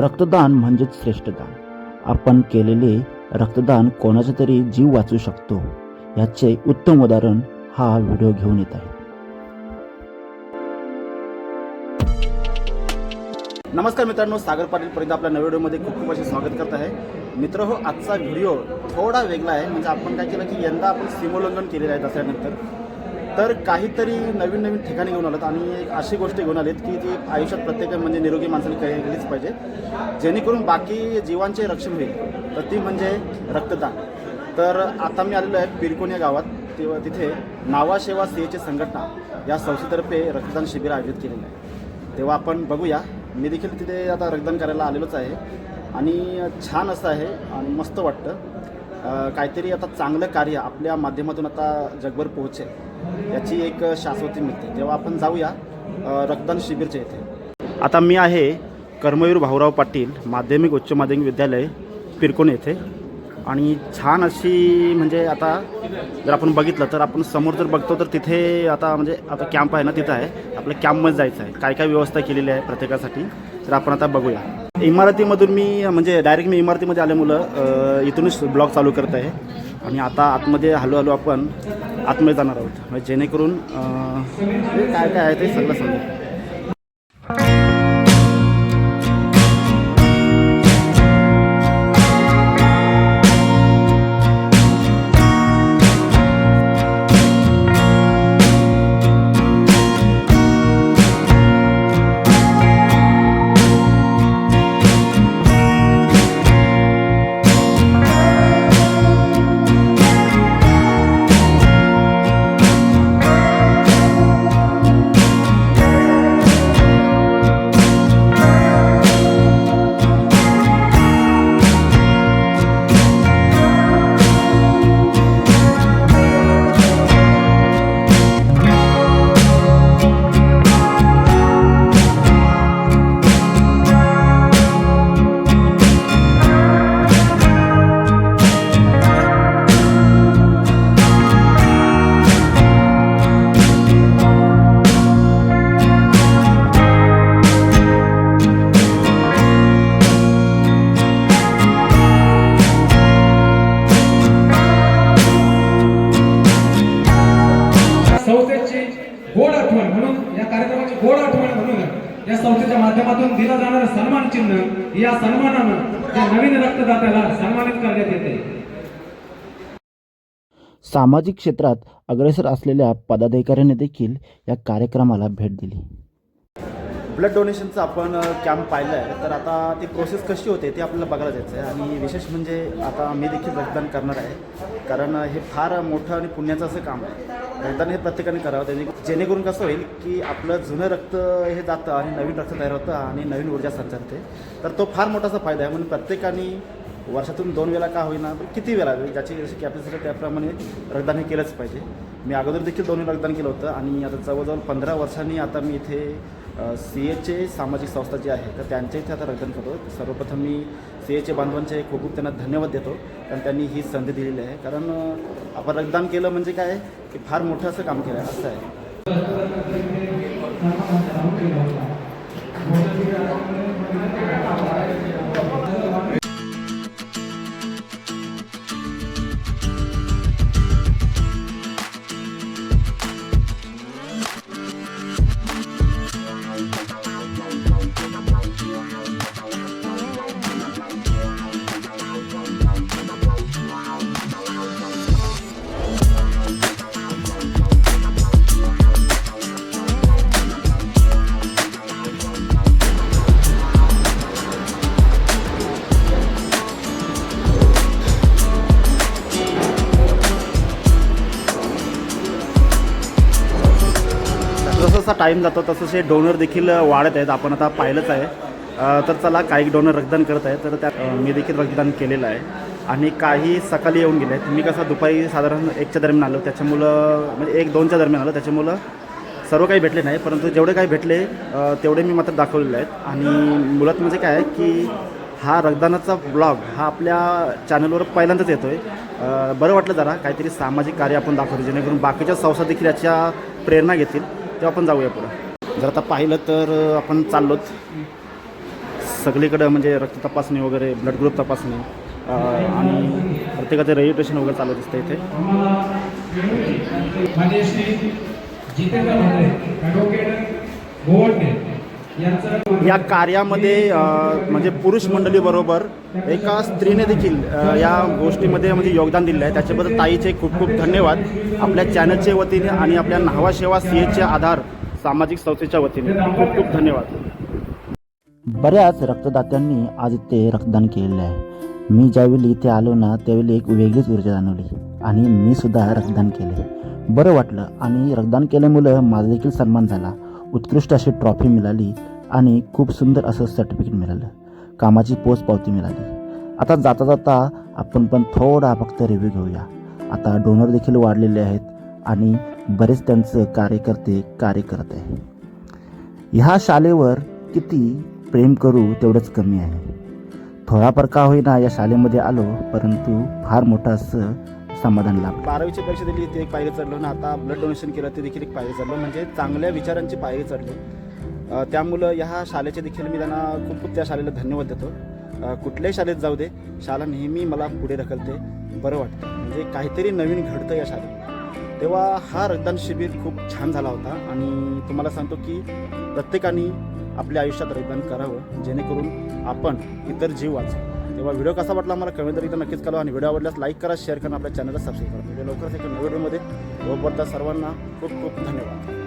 रक्तदान म्हणजेच श्रेष्ठदान. आपण केलेले रक्तदान कोणाचा तरी जीव वाचू शकतो याचे उत्तम उदाहरण हा व्हिडिओ घेऊन येत आहे. नमस्कार मित्रांनो सागर पाटील पर्यंत आपल्या नव्या व्हिडिओमध्ये खूप खूप असे स्वागत करत आहे. मित्र हो आजचा व्हिडिओ थोडा वेगळा आहे. म्हणजे आपण काय केलं की यंदा आपण सीमोल्लंघन केलेलं आहे दसऱ्यानंतर. तर काहीतरी नवीन नवीन ठिकाणी घेऊन आलात आणि एक अशी गोष्ट घेऊन आलीत की ती आयुष्यात प्रत्येक म्हणजे निरोगी माणसाने केलीच पाहिजे. जेणेकरून बाकी जीवांचे रक्षण होईल. तर ती म्हणजे रक्तदान. तर आता मी आलेलो आहे पिरकोन या गावात. तेव्हा तिथे नावाशेवा सेवेची संघटना या संस्थेतर्फे रक्तदान शिबिर आयोजित केलेलं आहे. तेव्हा आपण बघूया. मी देखील तिथे आता रक्तदान करायला आलेलोच आहे. आणि छान असं आहे आणि मस्त वाटतं. काहीतरी आता चांगलं कार्य आपल्या माध्यमातून आता जगभर पोहोचेल याची एक शाश्वती मिळते. तेव्हा आपण जाऊया रक्तदान शिबिरच्या इथे. आता मी आहे कर्मवीर भाऊराव पाटील माध्यमिक उच्च माध्यमिक विद्यालय पिरकोण येथे. आणि छान अशी म्हणजे आता जर आपण बघितलं तर आपण समोर जर बघतो तर तिथे आता म्हणजे आता कॅम्प आहे ना तिथं आहे. आपल्या कॅम्पमध्ये जायचं आहे. काय काय व्यवस्था केलेली आहे प्रत्येकासाठी तर आपण आता बघूया. इमारतीमधून मी म्हणजे डायरेक्ट मी इमारतीमध्ये आल्यामुळं इथूनच ब्लॉग चालू करत आहे. आणि आता आतमध्ये हळूहळू आपण आतमध्ये जाणार आहोत. म्हणजे जेणेकरून काय काय आहे ते सगळं सांगू. या संस्थेच्या माध्यमातून दिला जाणारा सन्मान चिन्ह या सन्मानानं या नवीन रक्तदात्याला सन्मानित करण्यात येते. सामाजिक क्षेत्रात अग्रेसर असलेल्या पदाधिकाऱ्यांनी देखील या कार्यक्रमाला भेट दिली. ब्लड डोनेशनचं आपण कॅम्प पाहिलं आहे तर आता ती प्रोसेस कशी होते ते आपल्याला बघायला जायचं आहे आणि विशेष म्हणजे आता मी देखील रक्तदान करणार आहे. कारण हे फार मोठं आणि पुण्याचं असं काम आहे. रक्तदान हे प्रत्येकाने करावं त्याने जेणेकरून कसं होईल की आपलं जुनं रक्त हे जातं आणि नवीन रक्त तयार होतं आणि नवीन ऊर्जा संचारते. तर तो फार मोठासा फायदा आहे. म्हणून प्रत्येकाने वर्षातून दोन वेळा का होईना किती वेळा ज्याची जशी कॅपॅसिटी त्याप्रमाणे रक्तदान हे केलंच पाहिजे. मी अगोदर देखील दोन्ही रक्तदान केलं होतं आणि आता जवळजवळ पंधरा वर्षांनी आता मी इथे सी एचे सामाजिक संस्था जी आहे तर त्यांच्या इथे आता रक्तदान करतो. सर्वप्रथम मी सी एचे बांधवांचे खूप खूप त्यांना धन्यवाद देतो. कारण त्यांनी ही संधी दिलेली आहे. कारण आपण रक्तदान केलं म्हणजे काय? की फार मोठं असं काम केलं आहे. असं आहे. जसं जसा टाईम जातो तसं हे डोनर देखील वाढत आहेत. आपण आता पाहिलंच आहे. तर चला काही डोनर रक्तदान करत आहे तर त्यात मी देखील रक्तदान केलेलं आहे. आणि काही सकाळी येऊन गेले आहेत. मी कसं दुपारी साधारण एकच्या दरम्यान आलो. त्याच्यामुळं म्हणजे एक दोनच्या दरम्यान आलो. त्याच्यामुळं सर्व काही भेटले नाही. परंतु जेवढे काही भेटले तेवढे मी मात्र दाखवलेले आहेत. आणि मुळात म्हणजे काय आहे की हा रक्तदानाचा ब्लॉग हा आपल्या चॅनलवर पहिल्यांदाच येतो आहे बरं वाटलं जरा काहीतरी सामाजिक कार्य आपण दाखवतो जेणेकरून बाकीच्या संस्था देखील याच्या प्रेरणा घेतील. तेव्हा आपण जाऊया पुढं. जर आता पाहिलं तर आपण चाललोत सगळीकडं म्हणजे रक्त तपासणी वगैरे ब्लड ग्रुप तपासणी आणि प्रत्येकाचं रजिस्ट्रेशन वगैरे चालू असतं इथे. जितेंद्र या कार्यामध्ये म्हणजे पुरुष मंडळीबरोबर एका स्त्रीने देखील या गोष्टीमध्ये म्हणजे योगदान दिलं आहे. त्याच्याबद्दल ताईचे खूप खूप धन्यवाद. आपल्या चॅनलच्या वतीने आणि आपल्या न्हावा सेवा सी एचच्या आधार सामाजिक संस्थेच्या वतीने. खूप खूप धन्यवाद. बऱ्याच रक्तदात्यांनी आज ते रक्तदान केलेलं आहे. मी ज्यावेळी इथे आलो ना त्यावेळी एक वेगळीच ऊर्जा जाणवली आणि मी सुद्धा रक्तदान केले. बरं वाटलं आणि रक्तदान केल्यामुळं माझा देखील सन्मान झाला. उत्कृष्ट अशी ट्रॉफी मिळाली आणि खूप सुंदर असं सर्टिफिकेट मिळालं. कामाची पोच पावती मिळाली. आता जाता जाता आपण पण थोडा फक्त रिव्ह्यू घेऊया. आता डोनर देखील वाढलेले आहेत आणि बरेच त्यांचं कार्यकर्ते कार्य करत आहे ह्या शाळेवर किती प्रेम करू तेवढंच कमी आहे. थोडाफार का होईना या शाळेमध्ये आलो परंतु फार मोठं असं समाधान लाभलं बारावीची परीक्षा दिली ती एक पायरी चढलो ना आता ब्लड डोनेशन केलं ते देखील एक पायरी चढलो. म्हणजे चांगल्या विचारांची पायरी चढलो. त्यामुळं ह्या शाळेचे देखील मी त्यांना खूप खूप त्या शाळेला धन्यवाद देतो. कुठल्याही शाळेत जाऊ दे शाळा नेहमी मला पुढे ढकलते बरं वाटतं. म्हणजे काहीतरी नवीन घडतं या शाळेत. तेव्हा हा रक्तदान शिबिर खूप छान झाला होता आणि तुम्हाला सांगतो की प्रत्येकाने आपल्या आयुष्यात रक्तदान करावं जेणेकरून आपण इतर जीव वाचू तेव्हा व्हिडिओ कसा वाटला मला कमेंट तरी नक्कीच कळवा आणि व्हिडिओ आवडल्यास लाईक करा शेअर करा आपल्या चॅनलला सबस्क्राईब करा. व्हिडिओ लवकरच एक नवीन व्हिडिओमध्ये तोपर्यंत सर्वांना खूप खूप धन्यवाद.